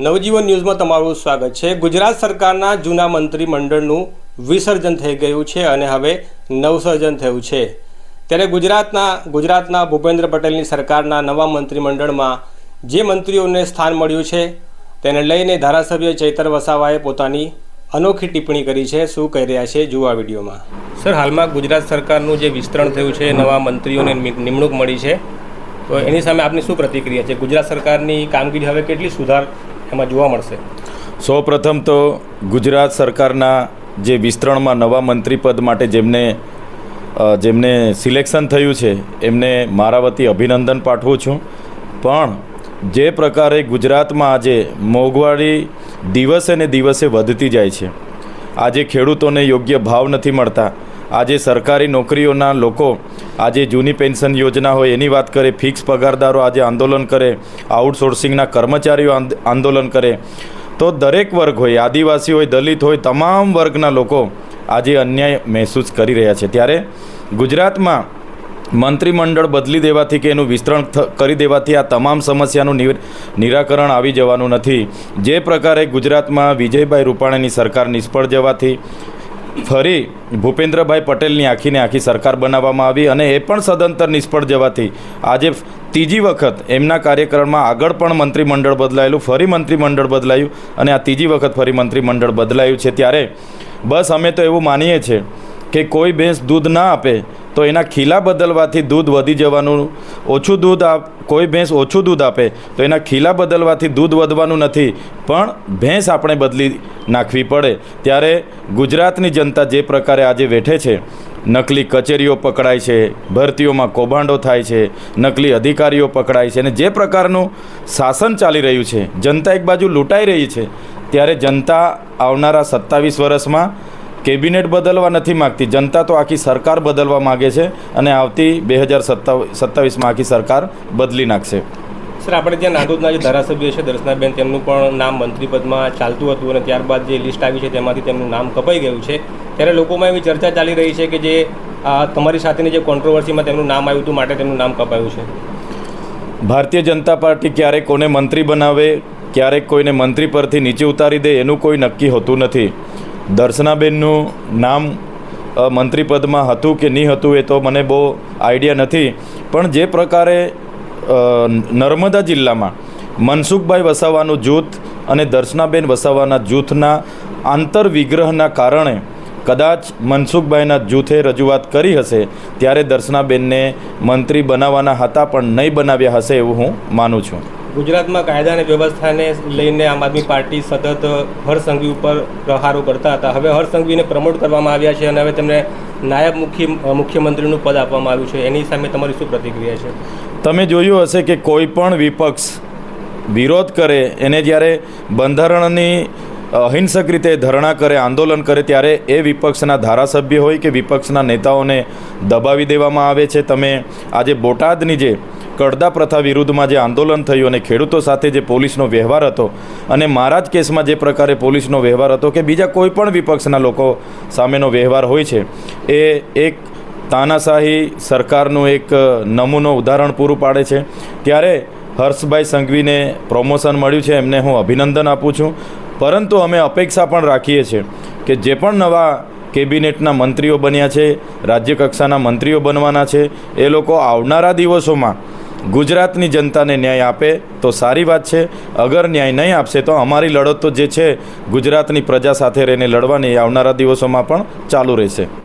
નવજીવન ન્યૂઝમાં તમારું સ્વાગત છે. ગુજરાત સરકારના જૂના મંત્રીમંડળનું વિસર્જન થઈ ગયું છે અને હવે નવસર્જન થયું છે. ત્યારે ગુજરાતના ગુજરાતના ભૂપેન્દ્ર પટેલની સરકારના નવા મંત્રીમંડળમાં જે મંત્રીઓને સ્થાન મળ્યું છે, તેને લઈને ધારાસભ્ય ચૈતર વસાવાએ પોતાની અનોખી ટિપ્પણી કરી છે. શું કહી રહ્યા છે જુઓ આ વિડીયોમાં. સર, હાલમાં ગુજરાત સરકારનું જે વિસ્તરણ થયું છે, નવા મંત્રીઓને નિમ- નિમણૂક મળી છે. તો એની સામે આપની શું પ્રતિક્રિયા છે? ગુજરાત સરકારની કામગીરી હવે કેટલી સુધાર એમાં જોવા મળશે. સૌ પ્રથમ તો ગુજરાત સરકારના જે વિસ્તરણમાં નવા મંત્રી પદ માટે જેમને જેમને સિલેક્શન થયું છે, એમને મારા વતી અભિનંદન પાઠવું છું. પણ જે પ્રકારે ગુજરાતમાં આજે મોંઘવારી દિવસે ને દિવસે વધતી જાય છે, આજે ખેડૂતોને યોગ્ય ભાવ નથી મળતા, આજે સરકારી નોકરીઓના લોકો આજે જૂની પેન્શન યોજના હોય એની વાત કરે, ફિક્સ પગારદારો આજે આંદોલન કરે, આઉટસોર્સિંગના કર્મચારીઓ આંદ- આંદોલન કરે. તો દરેક વર્ગ હોય, આદિવાસી હોય, દલિત હોય, તમામ વર્ગના લોકો આજે અન્યાય મહેસૂસ કરી રહ્યા છે. ત્યારે ગુજરાતમાં મંત્રીમંડળ બદલી દેવાથી કે એનું વિસ્તરણ કરી દેવાથી આ તમામ સમસ્યાનું નિર- નિરાકરણ આવી જવાનું નથી. જે પ્રકારે ગુજરાતમાં વિજયભાઈ રૂપાણીની સરકાર નિષ્ફળ જવાથી ફરી ભૂપેન્દ્રભાઈ પટેલની આખીને આખી સરકાર બનાવવામાં આવી અને એ પણ સદંતર નિષ્ફળ જવાથી આજે ત્રીજી વખત એમના કાર્યક્રમમાં આગળ પણ મંત્રીમંડળ બદલાયેલું, ફરી મંત્રીમંડળ બદલાયું અને આ ત્રીજી વખત ફરી મંત્રીમંડળ બદલાયું છે. ત્યારે બસ અમે તો એવું માનીએ છીએ કે કોઈ ભેંસ દૂધ ના આપે તો એના ખીલા બદલવાથી દૂધ વધી જવાનું, ઓછું દૂધ આપ કોઈ ભેંસ ઓછું દૂધ આપે, તો એના ખીલા બદલવાથી દૂધ વધવાનું નથી, પણ ભેંસ આપણે બદલી નાખવી પડે. ત્યારે ગુજરાતની જનતા જે પ્રકારે આજે વેઠે છે, નકલી કચેરીઓ પકડાય છે, ભરતીઓમાં કૌભાંડો થાય છે, નકલી અધિકારીઓ પકડાય છે, અને જે પ્રકારનું શાસન ચાલી રહ્યું છે, જનતા એક બાજુ લૂંટાઈ રહી છે, ત્યારે જનતા આવનારા સત્તાવીસ વર્ષમાં કેબિનેટ બદલવા નથી માગતી. જનતા તો આખી સરકાર બદલવા માગે છે અને આવતી બે હજાર સત્તાવીસમાં આખી સરકાર બદલી નાખશે. સર આપણે ત્યાં નાંદોદના જે ધારાસભ્ય છે દર્શનાબેન તેમનું પણ નામ મંત્રીપદમાં ચાલતું હતું અને ત્યારબાદ જે લિસ્ટ આવી છે તેમાંથી તેમનું નામ કપાઈ ગયું છે. ત્યારે લોકોમાં એવી ચર્ચા ચાલી રહી છે કે જે તમારી સાથેની જે કોન્ટ્રોવર્સીમાં તેમનું નામ આવ્યું હતું માટે તેમનું નામ કપાયું છે. ભારતીય જનતા પાર્ટી ક્યારેક કોને મંત્રી બનાવે ક્યારેક કોઈને મંત્રી પરથી નીચે ઉતારી દે એનું કોઈ નક્કી હોતું નથી. દર્શનાબેનનું નામ મંત્રીપદમાં હતું કે નહીં હતું એ તો મને બહુ આઈડિયા નથી. પણ જે પ્રકારે નર્મદા જિલ્લામાં મનસુખભાઈ વસાવાનું જૂથ અને દર્શનાબેન વસાવાના જૂથના આંતર વિગ્રહના કારણે કદાચ મનસુખભાઈના જૂથે રજૂઆત કરી હશે, ત્યારે દર્શનાબેનને મંત્રી બનાવવાના હતા પણ નહીં બનાવ્યા હશે એવું હું માનું છું. ગુજરાતમાં કાયદા અને વ્યવસ્થાને લઈને આમ આદમી પાર્ટી સતત હરસંઘવી ઉપર પ્રહારો કરતા હતા. હવે હરસંઘવીને પ્રમોટ કરવામાં આવ્યા છે અને હવે તેમને નાયબ મુખ્ય મુખ્યમંત્રીનું પદ આપવામાં આવ્યું છે. એની સામે તમારી શું પ્રતિક્રિયા છે? તમે જોયું હશે કે કોઈ પણ વિપક્ષ વિરોધ કરે, એને જ્યારે બંધારણની અહિંસક રીતે ધરણા કરે, આંદોલન કરે ત્યારે એ વિપક્ષના ધારાસભ્ય હોય કે વિપક્ષના નેતાઓને દબાવી દેવામાં આવે છે. તમે આજે બોટાદની જે કડદા પ્રથા વિરુદ્ધમાં જે આંદોલન થયું અને ખેડૂતો સાથે જે પોલીસનો વ્યવહાર હતો અને મારા જ કેસમાં જે પ્રકારે પોલીસનો વ્યવહાર હતો કે બીજા કોઈ પણ વિપક્ષના લોકો સામેનો વ્યવહાર હોય છે, એ એક તાનાશાહી સરકારનું એક નમૂનો ઉદાહરણ પૂરું પાડે છે. ત્યારે હર્ષભાઈ સંઘવીને પ્રમોશન મળ્યું છે. એમને હું અભિનંદન આપું છું. પરંતુ અમે અપેક્ષા પણ રાખીએ છીએ કે જે પણ નવા કેબિનેટના મંત્રીઓ બન્યા છે, રાજ્યકક્ષાના મંત્રીઓ બનવાના છે, એ લોકો આવનારા દિવસોમાં ગુજરાતની જનતાને ન્યાય આપે તો સારી વાત છે. અગર ન્યાય નહીં આપશે તો અમારી લડત તો જે છે ગુજરાતની પ્રજા સાથે રહીને લડવાની એ આવનારા દિવસોમાં પણ ચાલુ રહેશે.